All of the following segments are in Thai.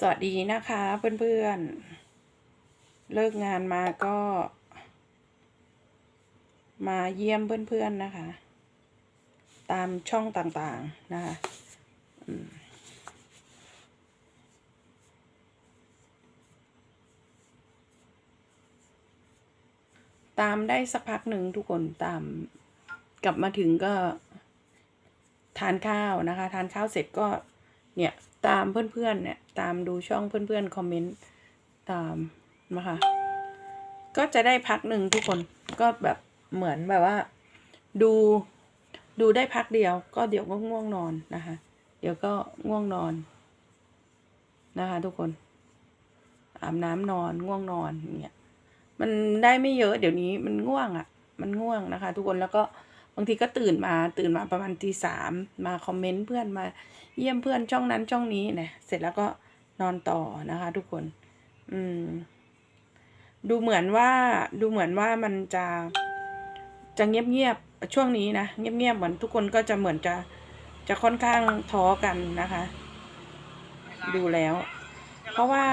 สวัสดีนะคะเพื่อนๆ เลิกงานมาก็ มาเยี่ยมเพื่อนๆนะคะ ตามช่องต่างๆนะคะตามได้สักพักหนึ่งทุกคนตามกลับมาถึงก็ทานข้าวนะคะ ทานข้าวเสร็จก็เนี่ย ตามเพื่อนๆเนี่ยตามดูช่องเพื่อนๆคอมเมนต์ตามนะคะก็จะได้พักหนึ่งทุกคนก็แบบเหมือนแบบว่า ดูดูได้พักเดียว ก็เดี๋ยวก็ง่วงนอนนะคะ เดี๋ยวก็ง่วงนอนนะคะ ทุกคนอาบน้ำนอนง่วงนอนเงี้ยมันได้ไม่เยอะเดี๋ยวนี้มันง่วงอะ่ะ มันง่วงนะคะ ทุกคนแล้วก็ บางทีก็ตื่นมาตื่นมาประมาณตีสามมาคอมเมนต์เพื่อนมาเยี่ยมเพื่อนช่องนั้นช่องนี้เนี่ยเสร็จแล้วก็นอนต่อนะคะทุกคน อืม ดูเหมือนว่าดูเหมือนว่ามันจะจะเงียบเงียบๆช่วงนี้นะเงียบเงียบๆเหมือนทุกคนก็จะเหมือนจะจะค่อนข้างท้อกันนะคะ ดูแล้ว เพราะว่า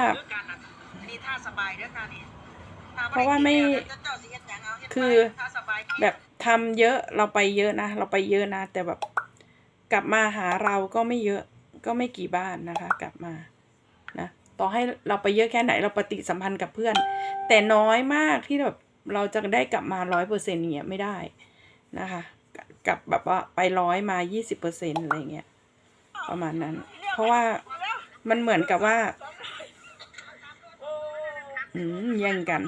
อันนี้ท่าสบายเด้อค่ะนี่ เพราะว่าไม่คือแบบทำเยอะเราไปเยอะนะ เราไปเยอะนะ แต่แบบกลับมาหาเราก็ไม่เยอะก็ไม่กี่บ้านนะคะ กลับมานะต่อให้เราไปเยอะแค่ไหนเราปฏิสัมพันธ์กับเพื่อน แต่น้อยมากที่แบบเราจะได้กลับมาร้อยเปอร์เซ็นต์เนี่ยไม่ได้นะคะกลับแบบว่าไปร้อยมายี่สิบเปอร์เซ็นต์อะไรเงี้ยประมาณนั้น เพราะว่ามันเหมือนกับว่า อืมแย่งกัน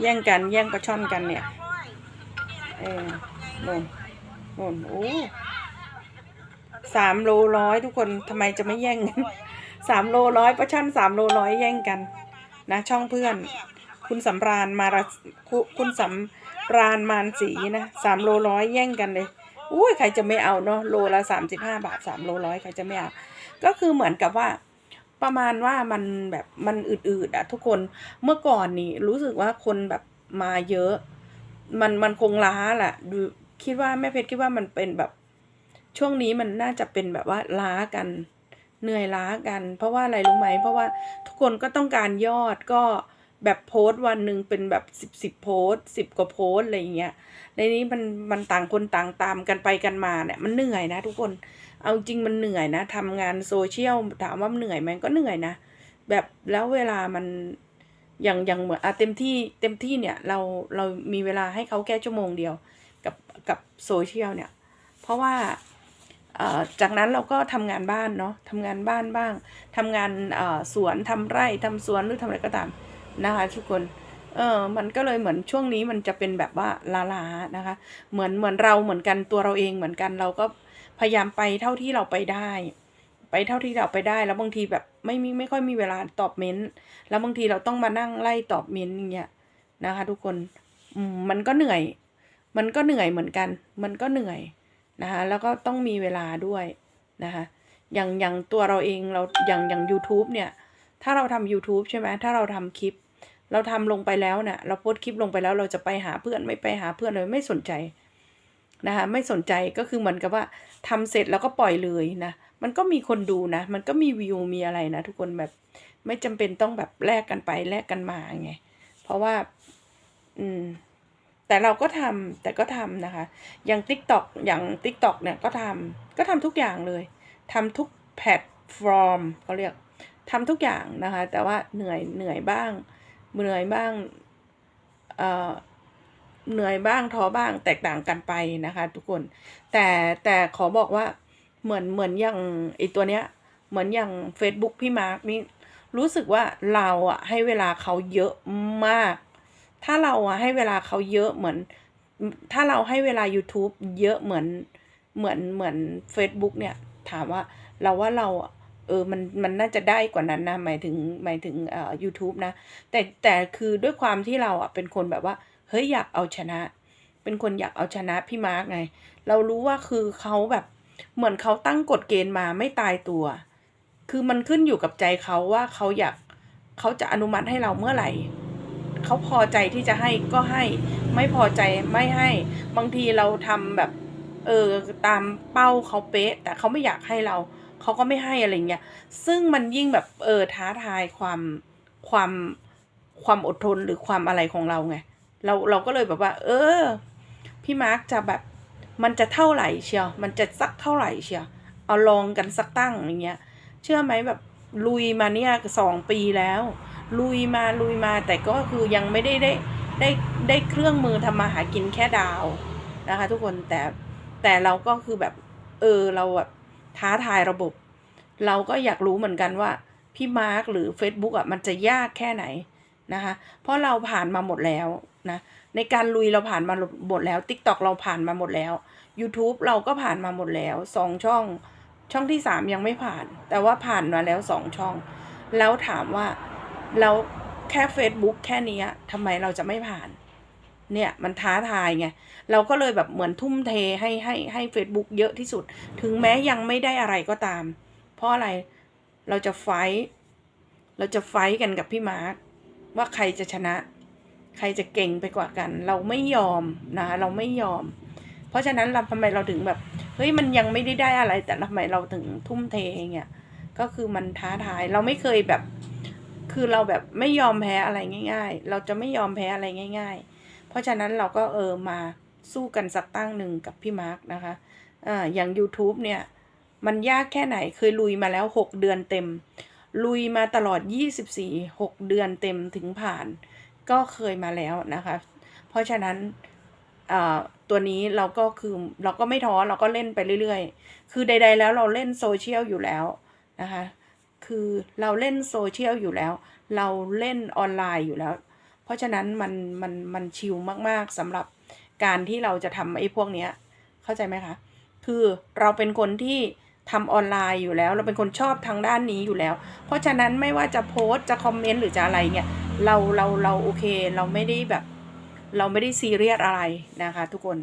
แย่งกัน แย่งปลาช่อนกันเนี่ย เออโน่นโน่นโอ้สามโลร้อยทุกคนทำไมจะไม่แย่งกันสามโลร้อยปลาช่อนสามโลร้อยแย่งกัน นะ ช่องเพื่อน คุณสำราญมารคุคุณสำราญมานสีนะสามโลร้อยแย่งกันเลย อุ้ยใครจะไม่เอาเนาะโลละสามสิบห้าบาทสามโลร้อยใครจะไม่เอาก็คือเหมือนกับว่าประมาณว่ามันแบบมันอืดๆอะทุกคนเมื่อก่อนนี่รู้สึกว่าคนแบบมาเยอะ มันมันคงล้าแหละดูคิดว่าแม่เพชรคิดว่ามันเป็นแบบช่วงนี้มันน่าจะเป็นแบบว่าล้ากัน เหนื่อยล้ากัน เพราะว่าอะไรรู้ไหมเพราะว่าทุกคนก็ต้องการยอดก็ แบบโพสต์วันหนึ่งเป็นแบบสิบสิบโพสสิบกว่าโพสอะไรอย่างเงี้ยในนี้มันมันต่างคนต่างตามกันไปกันมาเนี่ยมันเหนื่อยนะ ทุกคน เอาจริงมันเหนื่อยนะทำงานโซเชียลถามว่าเหนื่อยไหมก็เหนื่อยนะ แบบแล้วเวลามันอย่างอย่างเหมือนอะเต็มที่เต็มที่เนี่ยเราเรามีเวลาให้เขาแค่ชั่วโมงเดียวกับกับโซเชียลเนี่ย เพราะว่าเอ่อจากนั้นเราก็ทำงานบ้านเนาะทำงานบ้านบ้างทำงานเอ่อสวนทำไร่ทำสวนหรือทำอะไรก็ตาม นะคะ ทุกคน เออ มันก็เลยเหมือนช่วงนี้มันจะเป็นแบบว่าลาๆนะคะ เหมือนเหมือนเราเหมือนกันตัวเราเองเหมือนกันเราก็พยายามไปเท่าที่เราไปได้ ไปเท่าที่เราไปได้แล้วบางทีแบบไม่มีไม่ค่อยมีเวลาตอบเม้นต์แล้วบางทีเราต้องมานั่งไล่ตอบเม้นต์อย่างเงี้ยนะคะ ทุกคนอืมมันก็เหนื่อย มันก็เหนื่อยเหมือนกัน มันก็เหนื่อยนะคะแล้วก็ต้องมีเวลาด้วยนะคะอย่างอย่างตัวเราเองเราอย่างอย่าง YouTube เนี่ย ถ้าเราทำ YouTube ใช่ไหมถ้าเราทำคลิป เราทำลงไปแล้วเนี่ยเราโพสต์คลิปลงไปแล้วเราจะไปหาเพื่อนไม่ไปหาเพื่อนเลยไม่สนใจนะคะไม่สนใจก็คือเหมือนกับว่าทำเสร็จแล้วก็ปล่อยเลยนะมันก็มีคนดูนะ มันก็มีวิวมีอะไรนะทุกคนแบบไม่จำเป็นต้องแบบแลกกันไปแลกกันมาไงเพราะว่า อืม แต่เราก็ทำแต่ก็ทำนะคะ อย่าง t ิ k t o k อย่าง t ิ k t o k เนี่ยก็ทำก็ทำทุกอย่างเลยทำทุกแพลตฟอร์มเขาเรียกทำทุกอย่างนะคะ แต่ว่าเหนื่อยเหนื่อยบ้าง เหนื่อยบ้างเอ่อเหนื่อยบ้างท้อบ้างแตกต่างกันไปนะคะ ทุกคน แต่แต่ขอบอกว่าเหมือนเหมือนอย่างไอตัวเนี้ย เหมือนอย่าง Facebook พี่มาร์กนี่รู้สึกว่าเราอะให้เวลาเขาเยอะมาก ถ้าเราอะให้เวลาเขาเยอะเหมือน ถ้าเราให้เวลา YouTube เยอะเหมือนเหมือนเหมือน Facebook เนี่ย ถามว่าเราว่าเราอะ เออมันมันน่าจะได้กว่านั้นนะหมายถึงหมายถึงเอ่อ YouTube นะ แต่แต่คือด้วยความที่เราอะเป็นคนแบบว่าเฮ้ยอยากเอาชนะ เป็นคนอยากเอาชนะพี่มาร์กไง เรารู้ว่าคือเขาแบบเหมือนเขาตั้งกฎเกณฑ์มาไม่ตายตัว คือมันขึ้นอยู่กับใจเขาว่าเขาอยากเขาจะอนุมัติให้เราเมื่อไหร่เขาพอใจที่จะให้ก็ให้ ไม่พอใจไม่ให้ บางทีเราทำแบบ เออตามเป้าเขาเป๊ะ แต่เขาไม่อยากให้เรา เขาก็ไม่ให้อะไรเงี้ย ซึ่งมันยิ่งแบบเออท้าทายความความความอดทนหรือความอะไรของเราไง เราเราก็เลยแบบว่า เออ พี่มาร์กจะแบบมันจะเท่าไหร่เชียว มันจะสักเท่าไหร่เชียว เอาลองกันสักตั้งอย่างเงี้ย เชื่อไหมแบบลุยมาเนี่ยสองปีแล้ว ลุยมาลุยมาแต่ก็คือยังไม่ได้ได้ได้ได้เครื่องมือทำมาหากินแค่ดาวนะคะ ทุกคนแต่แต่เราก็คือแบบ เออเราแบบ ท้าทายระบบ เราก็อยากรู้เหมือนกันว่า พี่มาร์กหรือ Facebook อะมันจะยากแค่ไหนนะคะเพราะเราผ่านมาหมดแล้วนะในการลุยเราผ่านมาหมดแล้ว TikTok เราผ่านมาหมดแล้ว YouTube เราก็ผ่านมาหมดแล้วสองช่องช่องที่สามยังไม่ผ่าน แต่ว่าผ่านมาแล้วสองช่อง แล้วถามว่าแล้วแค่ Facebook แค่นี้ทำไมเราจะไม่ผ่าน เนี่ยมันท้าทายไง เราก็เลยแบบเหมือนทุ่มเทให้ให้ให้ Facebook เยอะที่สุด ถึงแม้ยังไม่ได้อะไรก็ตาม เพราะอะไรเราจะไฟท์เราจะไฟท์กันกับพี่มาร์คว่าใครจะชนะ ใครจะเก่งไปกว่ากัน เราไม่ยอมนะเราไม่ยอม เพราะฉะนั้นเราทำไมเราถึงแบบเฮ้ยมันยังไม่ได้ได้อะไร แต่ทำไมเราถึงทุ่มเทเงี้ยก็คือมันท้าทายเราไม่เคยแบบ คือเราแบบไม่ยอมแพ้อะไรง่าย ๆ เราจะไม่ยอมแพ้อะไรง่าย ๆ ราะฉะนั้นเราก็เออมาสู้กันสักตั้งหนึ่งกับพี่มาร์กนะคะอ่าอย่าง YouTube เนี่ยมันยากแค่ไหนเคยลุยมาแล้ว 6 เดือนเต็ม ลุยมาตลอด 24 6 เดือนเต็มถึงผ่าน ก็เคยมาแล้วนะคะ เพราะฉะนั้นอ่าตัวนี้เราก็คือเราก็ไม่ท้อเราก็เล่นไปเรื่อยๆ คือใด ๆ แล้วเราเล่นโซเชียลอยู่แล้วนะคะ คือเราเล่นโซเชียลอยู่แล้ว เราเล่นออนไลน์อยู่แล้ว เพราะฉะนั้นมันมันมันชิลมากๆสำหรับการที่เราจะทำไอ้พวกเนี้ยเข้าใจไหมคะ คือเราเป็นคนที่ทำออนไลน์อยู่แล้ว เราเป็นคนชอบทางด้านนี้อยู่แล้ว เพราะฉะนั้นไม่ว่าจะโพสต์จะคอมเมนต์หรือจะอะไรเงี้ยเราเราเราโอเคเราไม่ได้แบบ เราไม่ได้ซีเรียสอะไรนะคะทุกคน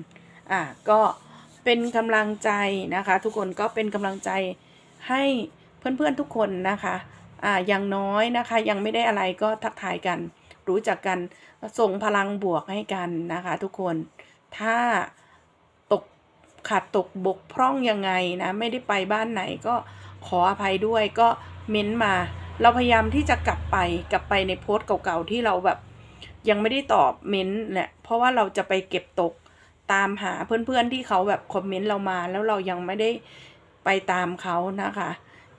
อ่าก็เป็นกำลังใจนะคะ ทุกคนก็เป็นกำลังใจให้เพื่อนๆทุกคนนะคะอ่าอย่างน้อยนะคะ ยังไม่ได้อะไรก็ทักทายกัน รู้จักกันส่งพลังบวกให้กันนะคะ ทุกคนถ้าตกขาดตกบกพร่องยังไงนะไม่ได้ไปบ้านไหนก็ขออภัยด้วยก็เม้นมา เราพยายามที่จะกลับไปกลับไปในโพสต์เก่าๆที่เราแบบ ยังไม่ได้ตอบเม้นต์เนี่ยเพราะว่าเราจะไปเก็บตกตามหาเพื่อนๆที่เขาแบบคอมเมนต์เรามาแล้วเรายังไม่ได้ไปตามเขานะคะ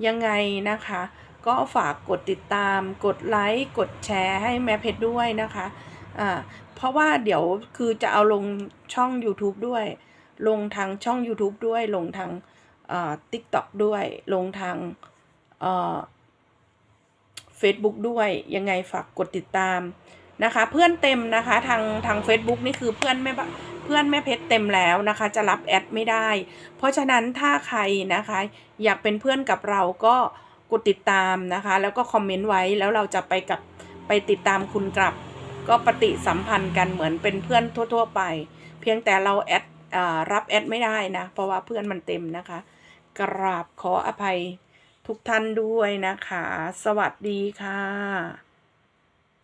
ยังไงนะคะ ก็ฝากกดติดตาม กดไลค์ กดแชร์ให้แม่เพชรด้วยนะคะอ่าเพราะว่าเดี๋ยวคือจะเอาลงช่อง YouTube ด้วย ลงทางช่อง YouTube ด้วย ลงทางเอ่อ TikTok ด้วย ลงทางเอ่อ Facebook ด้วย ยังไงฝากกดติดตามนะคะ เพื่อนเต็มนะคะทางทาง Facebook นี่คือเพื่อนแม่เพื่อนแม่เพชรเต็มแล้วนะคะ จะรับแอดไม่ได้ เพราะฉะนั้นถ้าใครนะคะ อยากเป็นเพื่อนกับเราก็ กดติดตามนะคะ แล้วก็คอมเมนต์ไว้แล้วเราจะไปกับไปติดตามคุณกลับ ก็ปฏิสัมพันธ์กันเหมือนเป็นเพื่อนทั่ว ๆ ไป เพียงแต่เราแอดอ่ารับแอดไม่ได้นะ เพราะว่าเพื่อนมันเต็มนะคะ กราบขออภัยทุกท่านด้วยนะคะ สวัสดีค่ะ